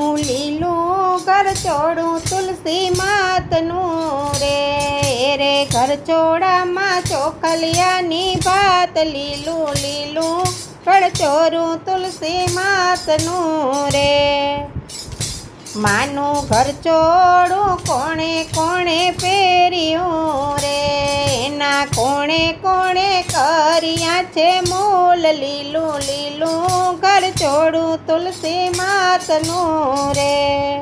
લીલું લીલું ઘર ચોડું તુલસી માતનું રે. રે ઘર ચોડામાં ચોખલિયાની ભાત લીલું લીલું ઘર ચોરું તુલસી માતનું રે. માનું ઘર ચોડું કોણે કોણે પહેર્યું રે? એના કોણે કોણે કર્યા છે મૂલ લીલું લીલું ચોડું તુલસી માતનું રે.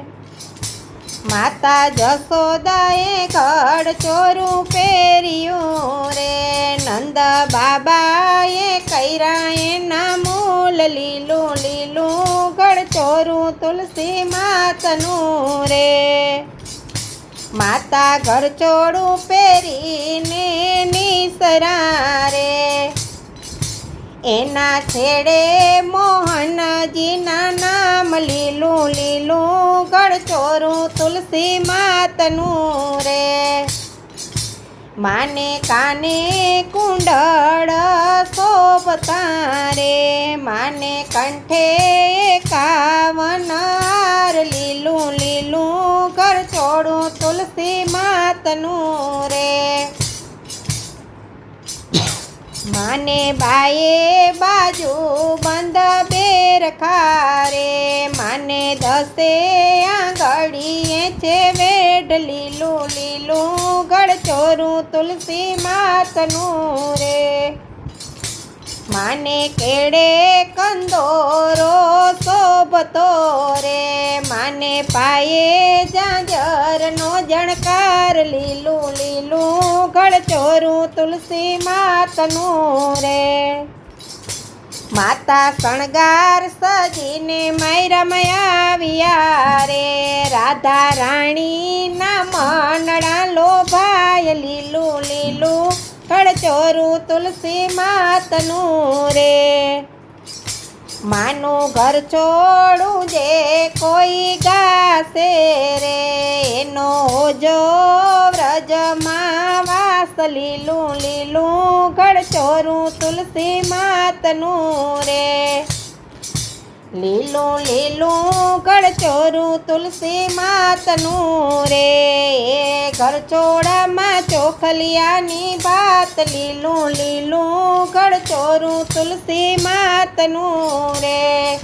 માતા જસોદાએ ઘડ ચોરું પહેર્યું રે. નંદ બાબાએ કર્યા એના મૂલ લીલું લીલું ગળ ચોરું તુલસી માતનું રે. માતા ઘર ચોડું પહેરીને નિસરા રે. એના છેડે મોહનજીના નામ લીલું લીલું ગળ ચોરું તુલસી માતનું રે. માને કાને કુંડળ શોભતા રે માને કંઠે કાવનાર લીલું લીલું ઘર છોડું તુલસી માતનું રે. માને બાએ બાજુ બંધ બેર ખારે માને દસે આંગળીએ છે વેઢ લીલું લીલું ગળચોરું તુલસી માતનું રે. માને કેડે કંદોરો શોભતો રે. માને પાયે જાંજરનો જણકાર લીલું લીલું ગળચોરું તુલસી માતનું રે. માતા શણગાર સજીને મૈરમયા આવ્યા રે. રાધા રાણીના મનડા લોભાય લીલું લીલું કળચોરું તુલસી માતનું રે. માનું ઘર છોડું જે કોઈ ગાશે રે. એનો જો લીલું લીલું ઘર ચોરું તુલસી માતનું રે. લીલું લીલું ઘર ચોરું તુલસી માતનું રે. એ ચોખલિયાની ભાત લીલું લીલું ઘર ચોરું તુલસી માતનું રે.